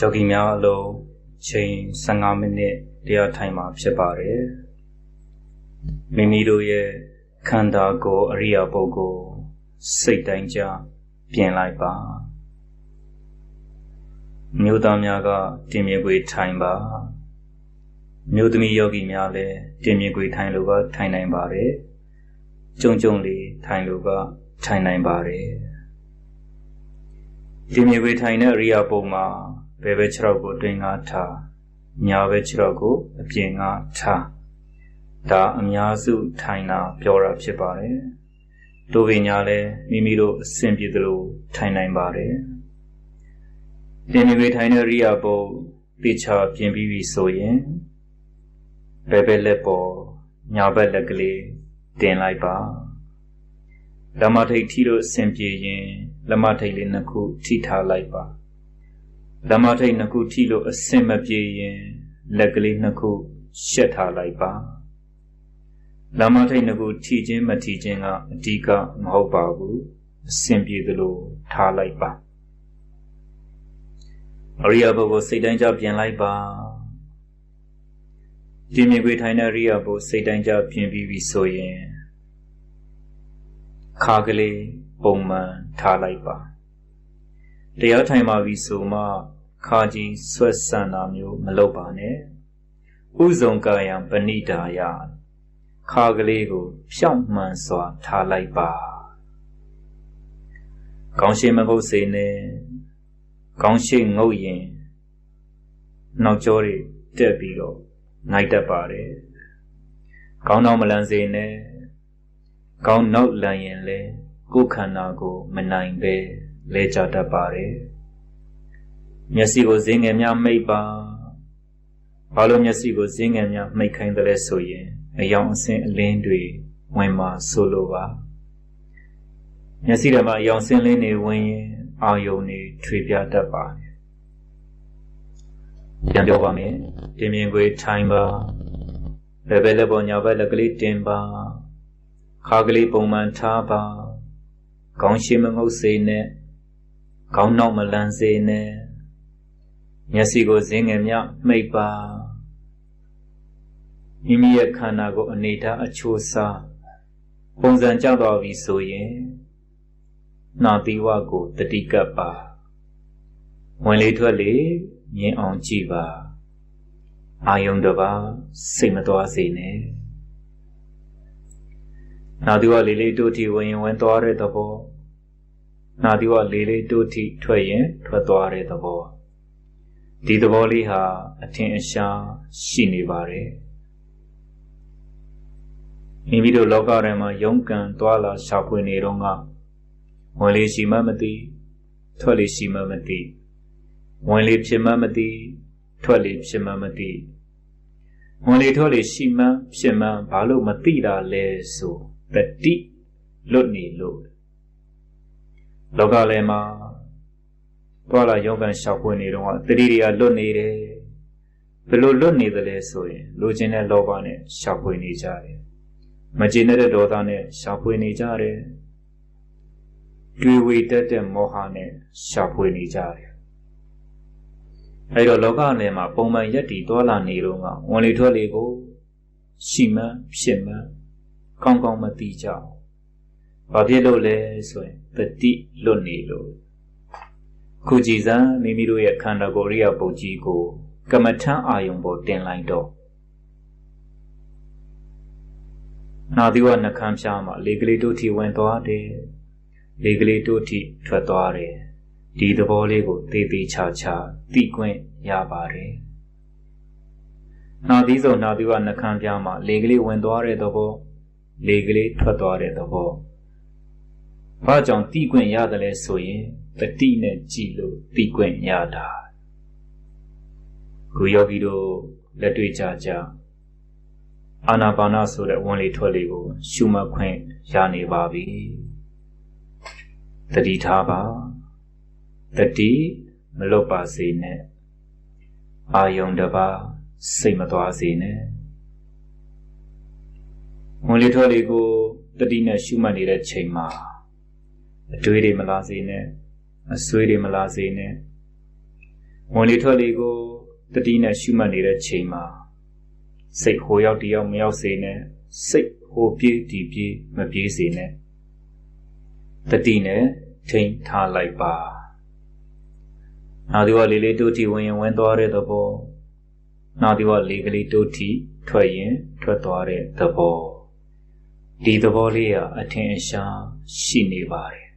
ယောဂီများအလုံးချိန်15မိနစ်တရားထိုင်မှာဖြစ်ပါတယ်မိမိတို့ရဲ့ခန္ဓာကိုယ်အရိယာပုဂ္ဂိုလ်စိတ်တိုင်းကြပြင်လိုက်ပါမြို့သားများကတင်မြေခွေထိုင်ပါမြို့သမီးယောဂီများလည်းတင်မြေခွေထိုင်လို့ကထိုင်နိုင်ပါတယ်ကြုံကြုံလေးထိုင်လို့ကထိုင်နိုင်ပါတယ်တင်မြေခွေထိုင်တဲ့အရိယာပုမှာ ဘယ်ဘက်ခြေထောက်ကိုတွင်ငါထားညာဘက်ခြေထောက်ကိုအပြင်ကထားဒါအများစုထိုင်တာပြောတာဖြစ်ပါတယ်တို့ပင်ညာလည်းမိမိတို့အဆင်ပြေသလိုထိုင်နိုင်ပါတယ်တင်မြေခွေထိုင်တဲ့ရိယာပုတေချာပြင်ပြီးပြီဆိုရင်ဘယ်ဘက်လက်ပေါ်ညာဘက်လက်ကလေးတင်လိုက်ပါလက်မထိတ်ထီလို့အဆင်ပြေရင်လက်မထိတ်လေးနှစ်ခုထိထားလိုက်ပါ လက်မထိတ်နှစ်ခုထိလို့အဆင်မပြေရင်လက်ကလေးနှစ်ခုရှက်ထားလိုက်ပါလက်မထိတ်နှစ်ခုထိခြင်းမထိခြင်းကအဓိကမဟုတ်ပါဘူးအဆင်ပြေသလိုထားလိုက်ပါအရိယာဘုကိုစိတ်တိုင်းကြပြင်လိုက်ပါဒီမြေခွေထိုင်တဲ့အရိယာဘုစိတ်တိုင်းကြပြင်ပြီးပြီဆိုရင်ခါကလေးပုံမှန်ထားလိုက်ပါ တရားထိုင်ပါပြီဆိုမှခါကြီးဆွတ်ဆန်တာမျိုးမလုပ်ပါနဲ့ဥဇုံကာယံပဏိဒါယခါကလေးကို ဖြောင့်မှန်စွာထားလိုက်ပါကောင်းရှိမဟုတ်စေနဲ့ကောင်းရှိငုတ်ရင်နောက်ကျောတွေတက်ပြီးတော့နိုင်တတ်ပါတယ်ကောင်းတော့မလန်စေနဲ့ကောင်းနောက်လန်ရင်လဲကိုယ်ခန္ဓာကို မနိုင်ပဲ လဲကြတတ်ပါတယ်မျက်စိကိုဈေးငယ်များမိတ်ပါဘာလို့မျက်စိကိုဈေးငယ်များမိတ်ခိုင်းတယ်လဲဆိုရင်အယောင်အဆင်းအလင်းတွေဝင်มาဆိုလိုပါမျက်စိထဲမှာအယောင်ဆင်းလင်းတွေဝင်ရင်အာယုန်တွေထွေပြတတ်ပါတယ်ပြန်ပြောပါမယ်တင်မြင်ခွေထိုင်ပါဘယ်ဘက်လက်ပေါ်ညာဘက်လက်ကလေးတင်ပါခါကလေးပုံမှန်ထားပါခေါင်းရှိမငုပ်စေနဲ့ ခေါင်းနောက်မလန်စေနဲ့မျက်စိကိုဇင်းငယ်မြမှိတ်ပါမိမိရဲ့ခန္ဓာကိုအနေထားအချိုးစားပုံစံကြောက်တော်ပြီဆိုရင်နာသီဝကိုတတိကပ်ပါဝင်လေထွက်လေမြင်အောင်ကြည့်ပါအာယုံတပါစိတ်မသွားစေနဲ့နာသီဝလေးလေးတို့ထိဝင်ရင်ဝင်သွားတဲ့သဘော နာသီဝလေးလေးတို့ထိထွက်ရင်ထွက်သွားတဲ့သဘောဒီသဘောလေးဟာအထင်အရှားရှိနေပါတယ်မိမိတို့လောကထဲမှာယုံကံသွာလာရှာဖွေနေတော့ကဝင်လေရှိမှမသိထွက်လေရှိမှမသိဝင်လေဖြစ်မှမသိထွက်လေဖြစ်မှမသိဝင်လေထွက်လေရှိမှဖြစ်မှဘာလို့မသိတာလဲဆိုတတိလွတ်နေလို့ လောကလည်းမှာသွာလာယောဂန်ရှောက်ဖွေနေတော့တတိတွေကလွတ်နေတယ်ဘယ်လိုလွတ်နေသလဲဆိုရင်လိုချင်တဲ့လောဘနဲ့ရှောက်ဖွေနေကြတယ်မကျေနပ်တဲ့ဒေါသနဲ့ရှောက်ဖွေနေကြတယ်တွေ့ဝေတတ်တဲ့မောဟနဲ့ရှောက်ဖွေနေကြတယ်အဲတော့လောကနယ်မှာပုံမှန်ရက်တည်သွားလာနေတော့ကဝင်လေထွက်လေကိုရှိမှန်းဖြစ်မှန်းကောင်းကောင်းမသိကြအောင်။ ဘာဖြစ်လို့လဲဆိုရင်တတိလွတ်နေလို့ခုကြည်စံမိမိတို့ရဲ့ခန္ဓာကိုယ်ရိယပုတ်ကြီးကိုကမ္မထအာယုံပေါ်တင်လိုက်တော့နာသီဝနှခမ်းဖြားမှာလေကလေးတို့ထိဝင်သွားတယ်လေကလေးတို့ထိထွက်သွားတယ်ဒီသဘောလေးကိုသေသေးချာချာသိခွင့်ရပါတယ်နာသီးစုံနာသီဝနှခမ်းဖြားမှာလေကလေးဝင်သွားတဲ့သဘောလေကလေးထွက်သွားတဲ့သဘော ဘာကြောင့်တိခွင့်ရတယ်လဲဆိုရင်တတိနဲ့ကြည်လို့တိခွင့်ရတာကိုယောဂီတို့လက်တွေ့ကြကြအာနာပါနဆိုတဲ့ဝင်လေထွက်လေကို ရှုမှတ်ခွင့်ရနေပါပြီတတိထားပါတတိမလွတ်ပါစေနဲ့အာယုံတပါစိတ်မသွားစေနဲ့ဝင်လေထွက်လေကိုတတိနဲ့ရှုမှတ်နေတဲ့ချိန်မှာ အတွေးတွေမလာစေနဲ့အဆွေးတွေမလာစေနဲ့ဝင်လေထွက်လေကိုတတိနဲ့ရှုမှတ်နေတဲ့ချိန်မှာစိတ်ဟိုရောက်တရောက်မရောက်စေနဲ့စိတ်ဟိုပြေးဒီပြေးမပြေးစေနဲ့တတိနဲ့ထိန်ထားလိုက်ပါနာဒီဝလေးလေးတို့တီဝင်ရင်ဝင်သွားတဲ့သဘောနာဒီဝလေးကလေးတို့တီထွက်ရင်ထွက်သွားတဲ့သဘောဒီသဘောလေးဟာအထင်အရှားရှိနေပါတယ်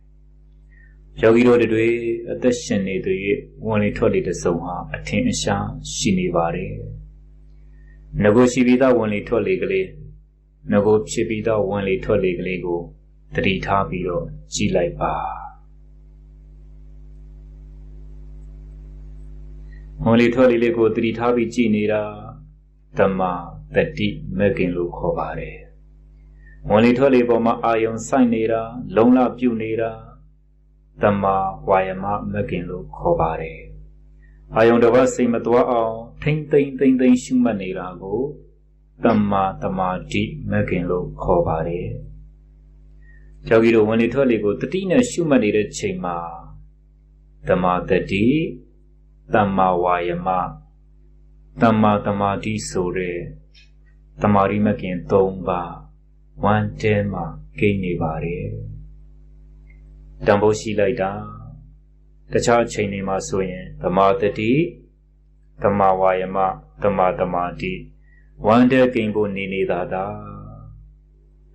ယောဂီတို့တွေအသက်ရှင်နေသူရဲ့ဝင်လေထွက်လေတစုံဟာအထင်အရှားရှိနေပါတယ်ငကိုရှိပြီးသားဝင်လေထွက်လေကလေးငကိုဖြစ်ပြီးသားဝင်လေထွက်လေကလေးကိုတတိထားပြီးတော့ကြည့်လိုက်ပါဝင်လေထွက်လေလေးကိုတတိထားပြီးကြည့်နေတာတမတတိမကင်လို့ခေါ်ပါတယ်ဝင်လေထွက်လေပေါ်မှာအာယုံဆိုင်နေတာလုံလပြုတ်နေတာ တမဝါယမမကင်လို့ခေါ်ပါတယ်အာယုံတစ်ပါးစိတ်မသွားအောင်ထိမ့်သိမ့်သိမ့်သိမ့်ရှုမှတ်နေတာကိုတမ္မာတမာတိမကင်လို့ခေါ်ပါတယ်။ယောဂီတို့ဝင်လေထွက်လေကိုတတိနဲ့ရှုမှတ်နေတဲ့ချိန်မှာတမာတတိတမ္မာဝါယမတမ္မာတမာတိဆိုတဲ့တမာရိမကင်၃ပါးဝမ်းတဲမှာကိန်းနေပါတယ်။ တံပိုးရှိလိုက်တာတခြားအချိန်တွေမှာဆိုရင်တမာတတိတမာဝါယမတမာတမာတိဝမ်းတဲ့ကိန်းဖို့နေနေတာသာ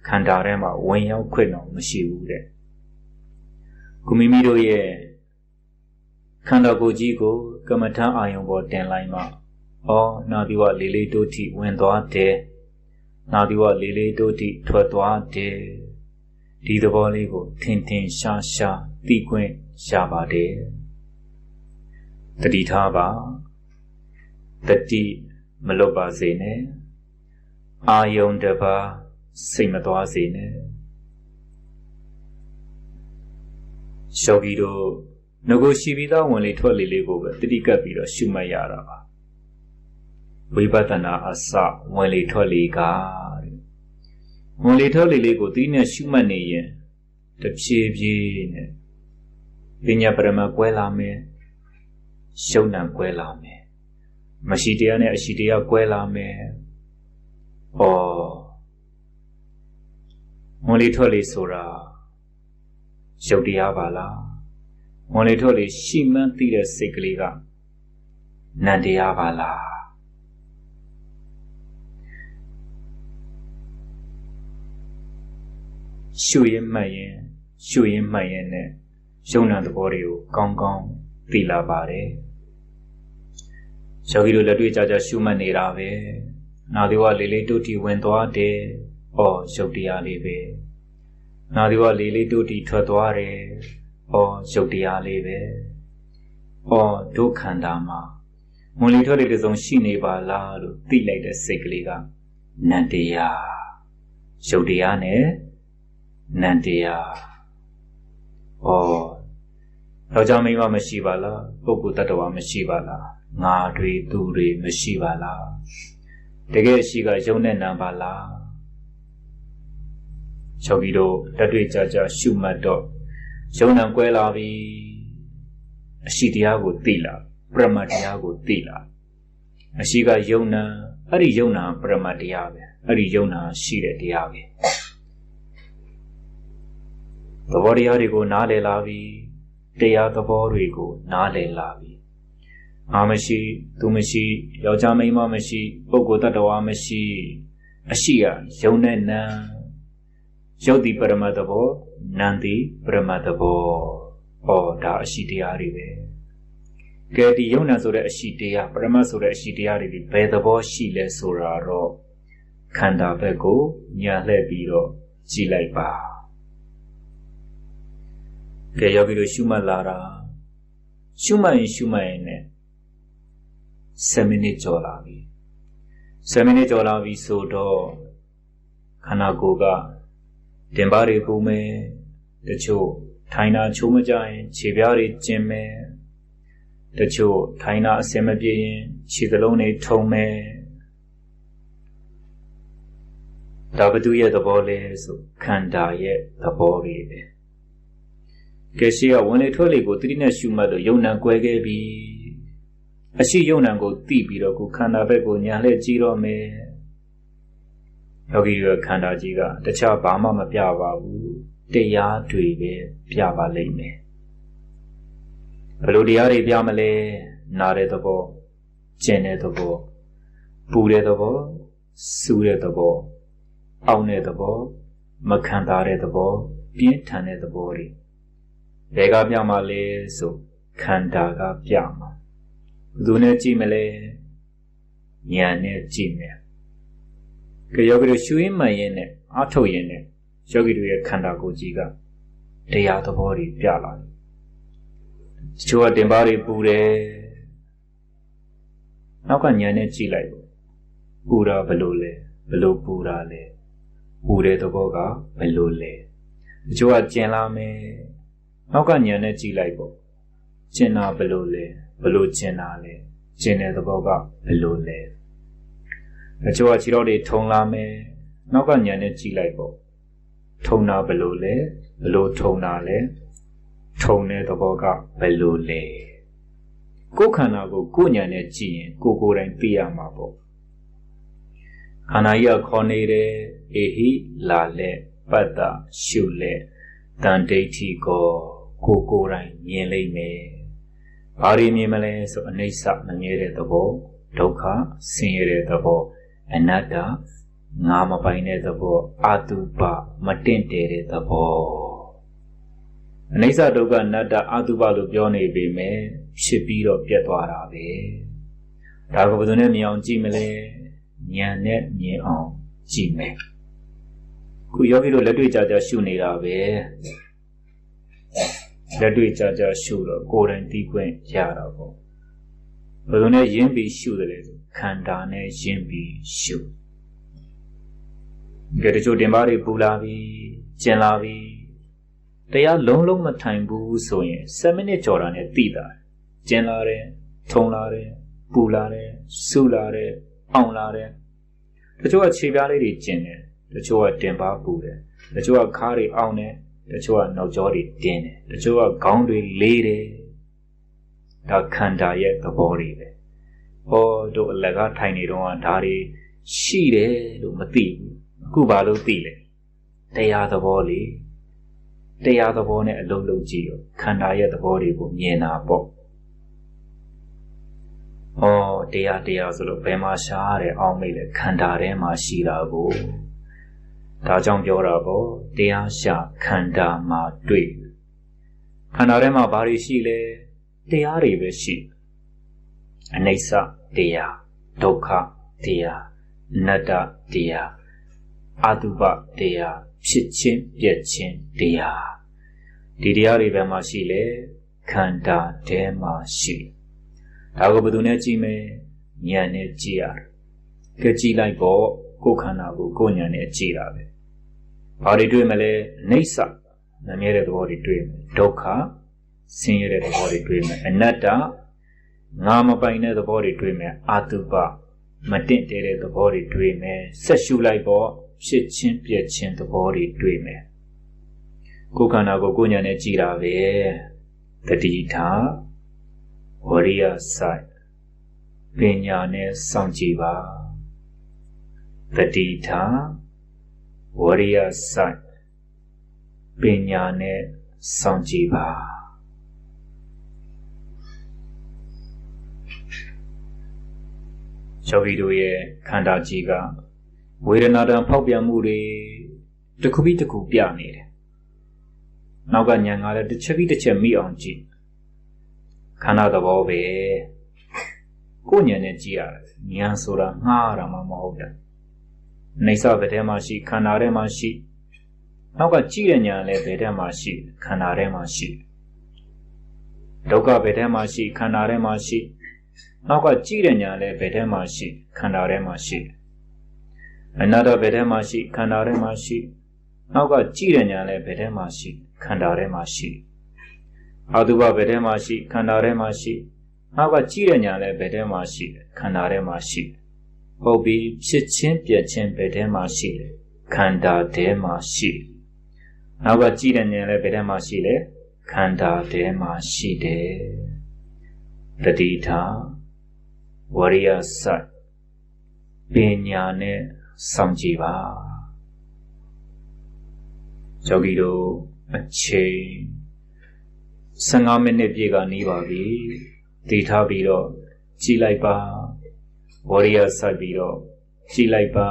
ခန္ဓာထဲမှာဝင်ရောက်ခွင့်တော့မရှိဘူးတဲ့ကုမိမိတို့ရဲ့ခန္ဓာကိုယ်ကြီးကိုကမ္မထအာယုံပေါ်တင်လိုက်မှဩနာဒီဝလေးလေးတို့ထိဝင်သွားတယ်နာဒီဝလေးလေးတို့ထိထွက်သွားတယ် ဒီသဘောလေးကိုထင်ထင်ရှားရှားသိခွင့်ရပါတယ်တတိထားပါတတိမလွတ်ပါစေနဲ့အာယုံတပါစိတ်မသွားစေနဲ့ယောဂီတို့ငကိုရှိပြီးသားဝင်လေထွက်လေလေးကိုပဲတတိကပ်ပြီးတော့ရှုမှတ်ရတာပါဝိပဿနာအစဝင်လေထွက်လေက တဲ့ဝင်လေထွက်လေလေးကိုသီးနဲ့ရှုမှတ်နေရင်တဖြည်းဖြည်းနဲ့ပညာပရမကွဲလာမယ်ရှုံဏကွဲလာမယ်မရှိတရားနဲ့အရှိတရားကွဲလာမယ်။ဩမွန်လီထွက်လေဆိုတာရုပ်တရားပါလား။မွန်လီထွက်လေရှိမှန်းသိတဲ့စိတ်ကလေးကနံတရားပါလား။ ရှုရင်မှတ်ရင်ရှုရင်မှတ်ရင်နဲ့ယုံနာသဘောတွေကိုကောင်းကောင်းသိလာပါတယ်။ယောဂီတို့လက်တွေ့ကြကြရှုမှတ်နေတာပဲနာဒီဝလေးလေးတုတ်တီဝင်သွားတယ်ဩရုပ်တရားလေးပဲနာဒီဝလေးလေးတုတ်တီထွက်သွားတယ်ဩရုပ်တရားလေးပဲဩဒုက္ခန္တာမှာမွန်လီထွက်တဲ့စုံရှိနေပါလားလို့သိလိုက်တဲ့စိတ်ကလေးကနန္တရားရုပ်တရားနဲ့ နန္တရားဩယောက်ျားမိန်းမမရှိပါလားပုဂ္ဂိုလ်တ attva မရှိပါလားငါတွေသူတွေမရှိပါလားတကယ်ရှိကယုံနဲ့နံပါလားယောဂီတို့လက်တွေ့ကြကြရှုမှတ်တော့ယုံနံကွဲလာပြီအရှိတရားကိုသိလာပရမတ်တရားကိုသိလာအရှိကယုံနံအဲ့ဒီယုံနံပရမတ်တရားပဲအဲ့ဒီယုံနံရှိတဲ့တရားပဲ သဘောတရားတွေကို နားလည်လာပြီတရားသဘောတွေကို နားလည်လာပြီငါမရှိသူမရှိယောက်ျားမိန်းမမရှိပုဂ္ဂိုလ်တ attva မရှိအရှိကယုံနဲ့နံယုတ်တိပရမတ်တဘောနံတိပရမတ်တဘောဟောဒါအရှိတရားတွေပဲကဲဒီယုံနံဆိုတဲ့အရှိတရားပရမတ်ဆိုတဲ့အရှိတရားတွေဒီဘယ်သဘောရှိလဲဆိုတာတော့ခန္ဓာဘက်ကိုညာလှည့်ပြီးတော့ကြည်လိုက်ပါ ကဲယောဂီတို့ရှုမှတ်လာတာရှုမှတ်ရင်ရှုမှတ်ရင်ね7မိနစ်ကျော်လာပြီ7မိနစ်ကျော်လာပြီဆိုတော့ခန္ဓာကိုယ်ကတင်ပါးတွေပူမယ်တချို့ထိုင်တာချိုးမကြရင်ခြေပြားတွေကျင်မယ်တချို့ထိုင်တာအစင်မပြေရင်ခြေသလုံးတွေထုံမယ်ဒါဘသူရဲ့သဘောလဲဆိုခန္ဓာရဲ့သဘောတွေပဲ ကဲရှိကဝင်လေထွက်လေကိုတိတိနဲ့ရှုမှတ်လို့ယုံနံကွဲခဲ့ပြီအရှိယုံနံကိုသိပြီးတော့ကိုခန္ဓာဘက်ကိုညာလှည့်ကြည့်တော့မယ်ယောဂီရဲ့ခန္ဓာကြီးကတခြားဘာမှမပြပါဘူးတရားတွေပဲပြပါလိမ့်မယ်ဘယ်လိုတရားတွေပြမလဲနာတဲ့သဘောကျင်တဲ့သဘောပူတဲ့သဘောစူတဲ့သဘောအောင်းတဲ့သဘောမခံတာတဲ့သဘောပြင်းထန်တဲ့သဘောတွေ ဘယ်ကပြမှာလဲဆိုခန္ဓာကပြမှာဘယ်သူနဲ့ကြည့်မလဲဉာဏ်နဲ့ကြည့်မယ်ကြယောဂီတို့ရှုရင်းမှန်ရင်နဲ့အထုတ်ရင်နဲ့ယောဂီတို့ရဲ့ခန္ဓာကိုယ်ကြီးကတရားသဘောတွေပြလာတယ်တချို့ကတင်ပါတွေပူတယ်နောက်ကညာနဲ့ကြည့်လိုက်ပေါ့ပူတာဘယ်လိုလဲဘယ်လိုပူတာလဲပူတဲ့သဘောကဘယ်လိုလဲတချို့ကကျင်လာမယ် နောက်ကညာနဲ့ကြည့်လိုက်ပေါ့ကျင်တာဘယ်လိုလဲဘယ်လိုကျင်တာလဲကျင်တဲ့သဘောကဘယ်လိုလဲတချို့ကခြေတော်တွေထုံလာမယ်နောက်ကညာနဲ့ကြည့်လိုက်ပေါ့ထုံတာဘယ်လိုလဲဘယ်လိုထုံတာလဲထုံတဲ့သဘောကဘယ်လိုလဲကိုယ်ခန္ဓာကိုကိုယ်ညာနဲ့ကြည့်ရင်ကိုကိုယ်တိုင်သိရမှာပေါ့ခန္ဓာကြီးကခေါ်နေတယ်အေဟိလာလက်ပတ္တရှုလက်တန်ဒိဋ္ဌိကို ကိုကိုယ်တိုင်မြင်လိမ့်မယ်ဘာတွေမြင်မလဲဆိုအနိစ္စမမြဲတဲ့သဘောဒုက္ခဆင်းရဲတဲ့သဘောအနတ္တငါမပိုင်တဲ့သဘောအတုပမတင့်တယ်တဲ့သဘောအနိစ္စဒုက္ခအနတ္တအတုပလို့ပြောနေပေမဲ့ဖြစ်ပြီးတော့ပြတ်သွားတာပဲဒါကဘယ်သူနဲ့မြင်အောင်ကြည့်မလဲဉာဏ်နဲ့မြင်အောင်ကြည့်မယ်ခုယောဂီတို့လက်တွေ့ကြကြရှုနေတာပဲ လက်တွေ့ကြကြရှုတော့ကိုယ်တိုင်သိခွင့်ရတာပေါ့ဘယ်လိုနဲ့ယဉ်ပြီးရှုတယ်လဲဆိုခန္ဓာနဲ့ယဉ်ပြီးရှုကြတဲ့ချို့တင်ပါတွေပူလာပြီးကျင်လာပြီးတရားလုံးလုံးမထိုင်ဘူးဆိုရင်7မိနစ်ကြော်တာနဲ့သိတာကျင်လာတယ်ထုံလာတယ်ပူလာတယ်ဆူလာတယ်အောင်လာတယ်တချို့ကခြေပြားလေးတွေကျင်တယ်တချို့ကတင်ပါပူတယ်တချို့ကခါးတွေအောင်တယ် တချို့ကနှုတ်ကြောတွေတင်းတယ်တချို့ကခေါင်းတွေလေးတယ်ဒါခန္ဓာရဲ့သဘောတွေပဲဟောတို့အလကားထိုင်နေတော့ဒါတွေရှိတယ်လို့မသိဘူးအခုဘာလို့သိလဲတရားသဘောလေးတရားသဘောနဲ့အလုံးလုံးကြည့်ရောခန္ဓာရဲ့သဘောတွေကိုမြင်တာပေါ့ဟောတရားတရားဆိုလို့ဘယ်မှာရှားတယ်အောင်းမိလဲခန္ဓာထဲမှာရှိတာကို ဒါကြောင့်ပြောတာပေါ့တရားရှာခန္ဓာမှာတွေ့ခန္ဓာထဲမှာဘာတွေရှိလဲတရားတွေပဲရှိအနိစ္စတရားဒုက္ခတရားအနတ္တတရားအတုပတရားဖြစ်ချင်းပြက်ချင်းတရားဒီတရားတွေဘယ်မှာရှိလဲခန္ဓာထဲမှာရှိဒါကိုဘယ်သူနဲ့ကြည့်မယ်ဉာဏ်နဲ့ကြည့်ရတယ်ကြည့်လိုက်ပေါ့ ကိုယ်ခန္ဓာကိုကိုယ်ဉာဏ်နဲ့ကြည့်တာပဲဘာတွေတွေ့မလဲအိဋ္ဌမမြဲတဲ့သဘောတွေတွေ့မယ်ဒုက္ခဆင်းရဲတဲ့သဘောတွေတွေ့မယ်အနတ္တငါမပိုင်တဲ့သဘောတွေတွေ့မယ်အာတုပမတင့်တယ်တဲ့သဘောတွေတွေ့မယ်ဆက်ရှုလိုက်ပေါ့ဖြစ်ချင်းပြက်ချင်းသဘောတွေတွေ့မယ်ကိုယ်ခန္ဓာကိုကိုယ်ညာနဲ့ကြည်တာပဲတတိထားဝရိယဆိုင်ပညာနဲ့စောင့်ကြည့်ပါ တတိထားဝရိယဆိုင်ပညာနဲ့စောင့်ကြည့်ပါယောဂီတို့ရဲ့ခန္ဓာကြီးကဝေဒနာတံဖောက်ပြန်မှုတွေတစ်ခုပြီးတစ်ခုပြနေတယ်။နောက်ကညံကလည်းတစ်ချက်ပြီးတစ်ချက်မိအောင်ကြည့်ခန္ဓာသဘောပဲကိုညံနဲ့ကြည့်ရတယ်။ညံဆိုတာငှားတာမှမဟုတ်တာ။ နေစာဘယ်ထဲမှာရှိခန္ဓာထဲမှာရှိနောက်ကကြည့်တဲ့ညံလည်းဘယ်ထဲမှာရှိခန္ဓာထဲမှာရှိဒုက္ခဘယ်ထဲမှာရှိခန္ဓာထဲမှာရှိနောက်ကကြည့်တဲ့ညာလည်းဘယ်ထဲမှာရှိခန္ဓာထဲမှာရှိအနတ္တဘယ်ထဲမှာရှိခန္ဓာထဲမှာရှိနောက်ကကြည့်တဲ့ညာလည်းဘယ်ထဲမှာရှိခန္ဓာထဲမှာရှိအာတုဘဘယ်ထဲမှာရှိခန္ဓာထဲမှာရှိနောက်ကကြည့်တဲ့ညာလည်းဘယ်ထဲမှာရှိခန္ဓာထဲမှာရှိ ဟုတ်ပြီဖြစ်ချင်းပြက်ချင်းဘယ်ထဲမှာရှိလဲခန္ဓာထဲမှာရှိနောက်ကကြည့်တဲ့ညာလည်းဘယ်ထဲမှာရှိလဲခန္ဓာထဲမှာရှိတယ်တတိထားဝရိယစိုက်ပညာနဲ့စောင့်ကြည့်ပါယောဂီတို့အချိန်15မိနစ်ပြည့်ကနေပါပြီတည်ထားပြီးတော့ကြည်လိုက်ပါ ဝရိယစိုက်ပြီးတော့ကြည်လိုက်ပါ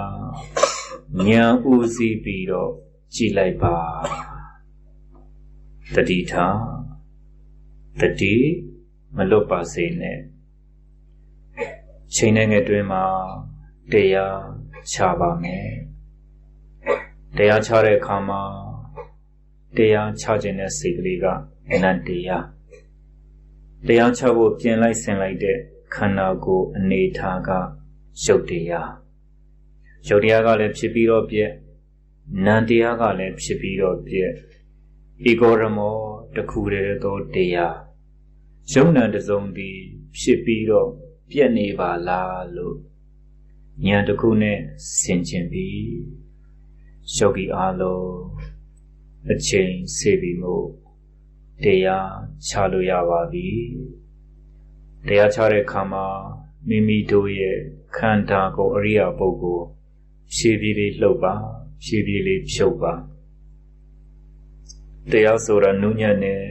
ဉာဏ်ဦးစီးပြီးတော့ကြည်လိုက်ပါတတိထားတတိမလွတ်ပါစေနဲ့ချိန်နဲ့ငယ်တွင်မှာတရားချပါမယ်တရားချတဲ့အခါမှာတရားချခြင်းတဲ့စိတ်ကလေးကနန္တရားတရားချဖို့ပြင်လိုက်ဆင်လိုက်တဲ့ ခန္ဓာကိုယ်အနေထားကရုပ်တရားရုပ်တရားကလည်းဖြစ်ပြီးတော့ပြည့်နန္တရားကလည်းဖြစ်ပြီးတော့ပြည့်ဧကောရမောတခုတည်းသောတရားယုံနံတစုံသည်ဖြစ်ပြီးတော့ပြည့်နေပါလားလို့ဉာဏ်တစ်ခုနဲ့ဆင်ခြင်ပြီးယောဂီအားလုံးအချိန်စေပြီးမို့တရားချလို့ရပါပြီ တရားချတဲ့အခါမှာမိမိတို့ရဲ့ခန္ဓာကိုယ်အရိယာပုဂ္ဂိုလ်ဖြည်းဖြည်းလေးလှုပ်ပါဖြည်းဖြည်းလေးဖြုတ်ပါတရားဆိုတာနုညံ့နဲ့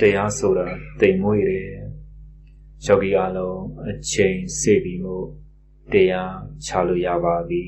တရားဆိုတာတိမ်မွေ့တယ်ယောဂီအလုံးအချိန်စေပြီးမို့တရားချလို့ရပါပြီ